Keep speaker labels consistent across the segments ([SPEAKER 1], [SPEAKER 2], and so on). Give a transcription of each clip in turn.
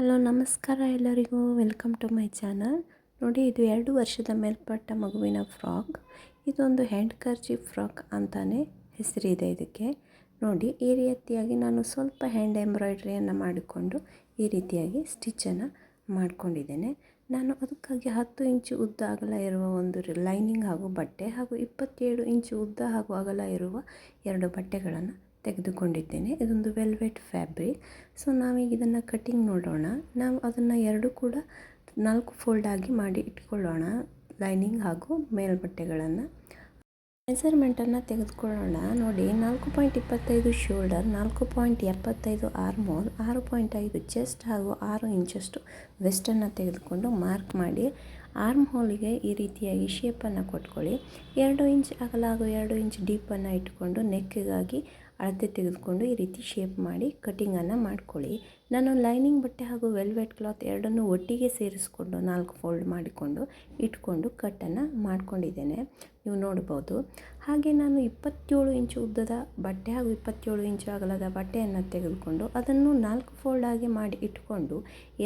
[SPEAKER 1] Hello, ನಮಸ್ಕಾರ ಎಲ್ಲರಿಗೂ. Welcome to my channel. ನೋಡಿ, ಇದು ಎರಡು ವರ್ಷದ ಮೇಲ್ಪಟ್ಟ ಮಗುವಿನ ಫ್ರಾಕ್. ಇದೊಂದು ಹ್ಯಾಂಡ್ ಕರ್ಚಿ ಫ್ರಾಕ್ ಅಂತಾನೆ ಹೆಸರಿದೆ ಇದಕ್ಕೆ. ನೋಡಿ, ಈ ರೀತಿಯಾಗಿ ನಾನು ಸ್ವಲ್ಪ ಹ್ಯಾಂಡ್ ಎಂಬ್ರಾಯ್ಡ್ರಿಯನ್ನು ಮಾಡಿಕೊಂಡು ಈ ರೀತಿಯಾಗಿ ಸ್ಟಿಚ್ಚನ್ನು ಮಾಡಿಕೊಂಡಿದ್ದೇನೆ. ನಾನು ಅದಕ್ಕಾಗಿ ಹತ್ತು ಇಂಚು ಉದ್ದ ಅಗಲ ಇರುವ ಒಂದು ಲೈನಿಂಗ್ ಹಾಗೂ ಬಟ್ಟೆ ಹಾಗೂ ಇಪ್ಪತ್ತೇಳು ಇಂಚು ಉದ್ದ ಹಾಗೂ ಅಗಲ ಇರುವ ಎರಡು ಬಟ್ಟೆಗಳನ್ನು ತೆಗೆದುಕೊಂಡಿದ್ದೇನೆ. ಇದೊಂದು ವೆಲ್ವೆಟ್ ಫ್ಯಾಬ್ರಿಕ್. ಸೊ, ನಾವೀಗ ಇದನ್ನು ಕಟಿಂಗ್ ನೋಡೋಣ. ನಾವು ಅದನ್ನು ಎರಡು ಕೂಡ ನಾಲ್ಕು ಫೋಲ್ಡ್ ಆಗಿ ಮಾಡಿ ಇಟ್ಕೊಳ್ಳೋಣ. ಲೈನಿಂಗ್ ಹಾಗೂ ಮೇಲ್ಬಟ್ಟೆಗಳನ್ನು. ಮೆಸರ್ಮೆಂಟನ್ನು ತೆಗೆದುಕೊಳ್ಳೋಣ. ನೋಡಿ, ನಾಲ್ಕು ಪಾಯಿಂಟ್ ಇಪ್ಪತ್ತೈದು ಶೋಲ್ಡರ್, ನಾಲ್ಕು ಪಾಯಿಂಟ್ ಎಪ್ಪತ್ತೈದು ಆರ್ಮೋಲ್, ಆರು ಪಾಯಿಂಟ್ ಐದು ಚೆಸ್ಟ್ ಹಾಗೂ ಆರು ಇಂಚಷ್ಟು ವೆಸ್ಟನ್ನು ತೆಗೆದುಕೊಂಡು ಮಾರ್ಕ್ ಮಾಡಿ ಆರ್ಮ್ ಹೋಲಿಗೆ ಈ ರೀತಿಯಾಗಿ ಶೇಪನ್ನು ಕೊಟ್ಕೊಳ್ಳಿ. ಎರಡು ಇಂಚ್ ಅಗಲ ಹಾಗೂ ಎರಡು ಇಂಚ್ ಡೀಪನ್ನು ಇಟ್ಕೊಂಡು ನೆಕ್ಕಿಗಾಗಿ ಅಳತೆ ತೆಗೆದುಕೊಂಡು ಈ ರೀತಿ ಶೇಪ್ ಮಾಡಿ ಕಟ್ಟಿಂಗನ್ನು ಮಾಡ್ಕೊಳ್ಳಿ. ನಾನು ಲೈನಿಂಗ್ ಬಟ್ಟೆ ಹಾಗೂ ವೆಲ್ವೆಟ್ ಕ್ಲಾತ್ ಎರಡನ್ನೂ ಒಟ್ಟಿಗೆ ಸೇರಿಸ್ಕೊಂಡು ನಾಲ್ಕು ಫೋಲ್ಡ್ ಮಾಡಿಕೊಂಡು ಇಟ್ಕೊಂಡು ಕಟ್ಟನ್ನು ಮಾಡ್ಕೊಂಡಿದ್ದೇನೆ. ನೀವು ನೋಡ್ಬೋದು. ಹಾಗೆ ನಾನು ಇಪ್ಪತ್ತೇಳು ಇಂಚು ಉದ್ದದ ಬಟ್ಟೆ ಹಾಗೂ ಇಪ್ಪತ್ತೇಳು ಇಂಚು ಅಗಲದ ಬಟ್ಟೆಯನ್ನು ತೆಗೆದುಕೊಂಡು ಅದನ್ನು ನಾಲ್ಕು ಫೋಲ್ಡಾಗಿ ಮಾಡಿ ಇಟ್ಕೊಂಡು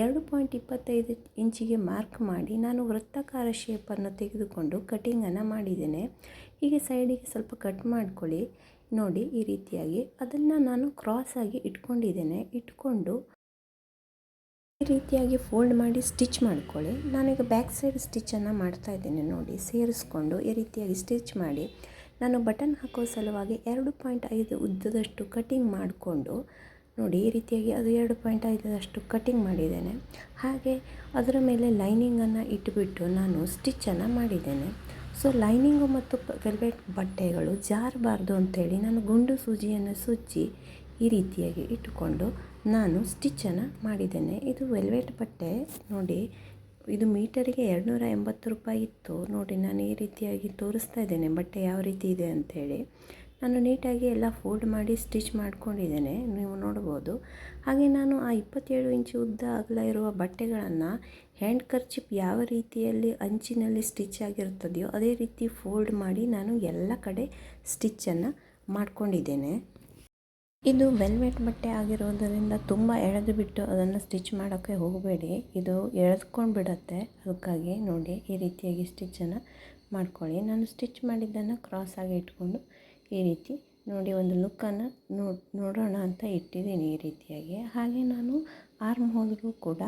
[SPEAKER 1] ಎರಡು ಪಾಯಿಂಟ್ ಇಪ್ಪತ್ತೈದು ಇಂಚಿಗೆ ಮಾರ್ಕ್ ಮಾಡಿ ನಾನು ವೃತ್ತಾಕಾರ ಶೇಪನ್ನು ತೆಗೆದುಕೊಂಡು ಕಟಿಂಗನ್ನು ಮಾಡಿದ್ದೇನೆ. ಹೀಗೆ ಸೈಡಿಗೆ ಸ್ವಲ್ಪ ಕಟ್ ಮಾಡ್ಕೊಳ್ಳಿ. ನೋಡಿ ಈ ರೀತಿಯಾಗಿ ಅದನ್ನು ನಾನು ಕ್ರಾಸಾಗಿ ಇಟ್ಕೊಂಡಿದ್ದೇನೆ. ಇಟ್ಕೊಂಡು ಈ ರೀತಿಯಾಗಿ ಫೋಲ್ಡ್ ಮಾಡಿ ಸ್ಟಿಚ್ ಮಾಡ್ಕೊಳ್ಳಿ. ನಾನೀಗ ಬ್ಯಾಕ್ ಸೈಡ್ ಸ್ಟಿಚ್ಚನ್ನು ಮಾಡ್ತಾ ಇದ್ದೇನೆ ನೋಡಿ. ಸೇರಿಸ್ಕೊಂಡು ಈ ರೀತಿಯಾಗಿ ಸ್ಟಿಚ್ ಮಾಡಿ ನಾನು ಬಟನ್ ಹಾಕೋ ಸಲುವಾಗಿ ಎರಡು ಪಾಯಿಂಟ್ ಐದು ಉದ್ದದಷ್ಟು ಕಟಿಂಗ್ ಮಾಡಿಕೊಂಡು ನೋಡಿ ಈ ರೀತಿಯಾಗಿ ಅದು ಎರಡು ಪಾಯಿಂಟ್ ಐದರಷ್ಟು ಕಟಿಂಗ್ ಮಾಡಿದ್ದೇನೆ. ಹಾಗೆ ಅದರ ಮೇಲೆ ಲೈನಿಂಗನ್ನು ಇಟ್ಬಿಟ್ಟು ನಾನು ಸ್ಟಿಚ್ಚನ್ನು ಮಾಡಿದ್ದೇನೆ. ಸೊ ಲೈನಿಂಗು ಮತ್ತು ವೆಲ್ವೆಟ್ ಬಟ್ಟೆಗಳು ಜಾರಬಾರ್ದು ಅಂಥೇಳಿ ನಾನು ಗುಂಡು ಸೂಜಿಯನ್ನು ಸುಚ್ಚಿ ಈ ರೀತಿಯಾಗಿ ಇಟ್ಟುಕೊಂಡು ನಾನು ಸ್ಟಿಚ್ಚನ್ನು ಮಾಡಿದ್ದೇನೆ. ಇದು ವೆಲ್ವೆಟ್ ಬಟ್ಟೆ ನೋಡಿ, ಇದು ಮೀಟರಿಗೆ ಎರಡುನೂರ ಎಂಬತ್ತು ರೂಪಾಯಿ ಇತ್ತು. ನೋಡಿ, ನಾನು ಈ ರೀತಿಯಾಗಿ ತೋರಿಸ್ತಾ ಇದ್ದೇನೆ ಬಟ್ಟೆ ಯಾವ ರೀತಿ ಇದೆ ಅಂಥೇಳಿ ನಾನು ನೀಟಾಗಿ ಎಲ್ಲ ಫೋಲ್ಡ್ ಮಾಡಿ ಸ್ಟಿಚ್ ಮಾಡ್ಕೊಂಡಿದ್ದೇನೆ, ನೀವು ನೋಡ್ಬೋದು. ಹಾಗೆ ನಾನು ಆ ಇಪ್ಪತ್ತೇಳು ಇಂಚು ಉದ್ದ ಅಗಲ ಇರುವ ಬಟ್ಟೆಗಳನ್ನು ಹ್ಯಾಂಡ್ ಕರ್ಚಿಪ್ ಯಾವ ರೀತಿಯಲ್ಲಿ ಅಂಚಿನಲ್ಲಿ ಸ್ಟಿಚ್ ಆಗಿರ್ತದೆಯೋ ಅದೇ ರೀತಿ ಫೋಲ್ಡ್ ಮಾಡಿ ನಾನು ಎಲ್ಲ ಕಡೆ ಸ್ಟಿಚ್ಚನ್ನು ಮಾಡ್ಕೊಂಡಿದ್ದೇನೆ. ಇದು ವೆಲ್ವೆಟ್ ಬಟ್ಟೆ ಆಗಿರೋದರಿಂದ ತುಂಬ ಎಳೆದು ಬಿಟ್ಟು ಅದನ್ನು ಸ್ಟಿಚ್ ಮಾಡೋಕ್ಕೆ ಹೋಗಬೇಡಿ. ಇದು ಎಳೆದ್ಕೊಂಡು ಬಿಡುತ್ತೆ. ಅದಕ್ಕಾಗಿ ನೋಡಿ ಈ ರೀತಿಯಾಗಿ ಸ್ಟಿಚ್ಚನ್ನು ಮಾಡ್ಕೊಳ್ಳಿ. ನಾನು ಸ್ಟಿಚ್ ಮಾಡಿದ್ದನ್ನು ಕ್ರಾಸ್ ಆಗಿ ಇಟ್ಕೊಂಡು ಈ ರೀತಿ ನೋಡಿ ಒಂದು ಲುಕ್ಕನ್ನು ನೋಡೋಣ ಅಂತ ಇಟ್ಟಿದ್ದೀನಿ ಈ ರೀತಿಯಾಗಿ. ಹಾಗೆ ನಾನು ಆರ್ಮ್ ಹೋಲ್ಗೂ ಕೂಡ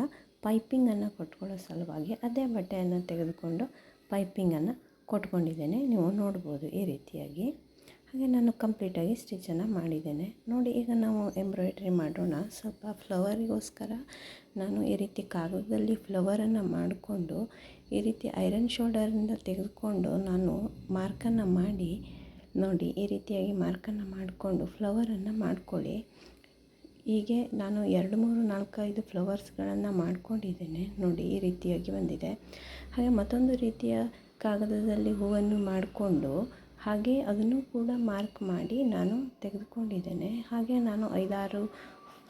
[SPEAKER 1] ಪೈಪಿಂಗನ್ನು ಕೊಟ್ಕೊಳ್ಳೋ ಸಲುವಾಗಿ ಅದೇ ಬಟ್ಟೆಯನ್ನು ತೆಗೆದುಕೊಂಡು ಪೈಪಿಂಗನ್ನು ಕೊಟ್ಕೊಂಡಿದ್ದೇನೆ. ನೀವು ನೋಡ್ಬೋದು ಈ ರೀತಿಯಾಗಿ. ಹಾಗೆ ನಾನು ಕಂಪ್ಲೀಟಾಗಿ ಸ್ಟಿಚನ್ನು ಮಾಡಿದ್ದೇನೆ. ನೋಡಿ, ಈಗ ನಾವು ಎಂಬ್ರಾಯ್ಡ್ರಿ ಮಾಡೋಣ. ಸ್ವಲ್ಪ ಫ್ಲವರಿಗೋಸ್ಕರ ನಾನು ಈ ರೀತಿ ಕಾಗದದಲ್ಲಿ ಫ್ಲವರನ್ನು ಮಾಡಿಕೊಂಡು ಈ ರೀತಿ ಐರನ್ ಶೋಲ್ಡರಿಂದ ತೆಗೆದುಕೊಂಡು ನಾನು ಮಾರ್ಕನ್ನು ಮಾಡಿ ನೋಡಿ, ಈ ರೀತಿಯಾಗಿ ಮಾರ್ಕನ್ನು ಮಾಡಿಕೊಂಡು ಫ್ಲವರನ್ನು ಮಾಡ್ಕೊಳ್ಳಿ. ಹೀಗೆ ನಾನು ಎರಡು, ಮೂರು ನಾಲ್ಕೈದು ಫ್ಲವರ್ಸ್ಗಳನ್ನು ಮಾಡ್ಕೊಂಡಿದ್ದೇನೆ. ನೋಡಿ, ಈ ರೀತಿಯಾಗಿ ಬಂದಿದೆ. ಹಾಗೆ ಮತ್ತೊಂದು ರೀತಿಯ ಕಾಗದದಲ್ಲಿ ಹೂವನ್ನು ಮಾಡಿಕೊಂಡು ಹಾಗೆ ಅದನ್ನು ಕೂಡ ಮಾರ್ಕ್ ಮಾಡಿ ನಾನು ತೆಗೆದುಕೊಂಡಿದ್ದೇನೆ. ಹಾಗೆ ನಾನು ಐದಾರು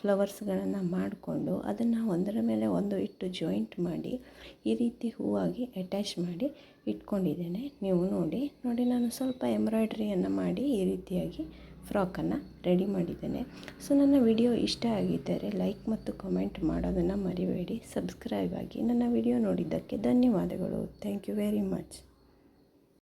[SPEAKER 1] ಫ್ಲವರ್ಸ್ಗಳನ್ನು ಮಾಡಿಕೊಂಡು ಅದನ್ನು ಒಂದರ ಮೇಲೆ ಒಂದು ಇಟ್ಟು ಜಾಯಿಂಟ್ ಮಾಡಿ ಈ ರೀತಿ ಹೂವಾಗಿ ಅಟ್ಯಾಚ್ ಮಾಡಿ ಇಟ್ಕೊಂಡಿದ್ದೇನೆ. ನೀವು ನೋಡಿ ನೋಡಿ ನಾನು ಸ್ವಲ್ಪ ಎಂಬ್ರಾಯ್ಡ್ರಿಯನ್ನು ಮಾಡಿ ಈ ರೀತಿಯಾಗಿ ಫ್ರಾಕನ್ನು ರೆಡಿ ಮಾಡಿದ್ದೇನೆ. ಸೊ, ನನ್ನ ವಿಡಿಯೋ ಇಷ್ಟ ಆಗಿದ್ದರೆ ಲೈಕ್ ಮತ್ತು ಕಮೆಂಟ್ ಮಾಡೋದನ್ನು ಮರಿಬೇಡಿ. ಸಬ್ಸ್ಕ್ರೈಬ್ ಆಗಿ ನನ್ನ ವಿಡಿಯೋ ನೋಡಿದ್ದಕ್ಕೆ ಧನ್ಯವಾದಗಳು. Thank you very much.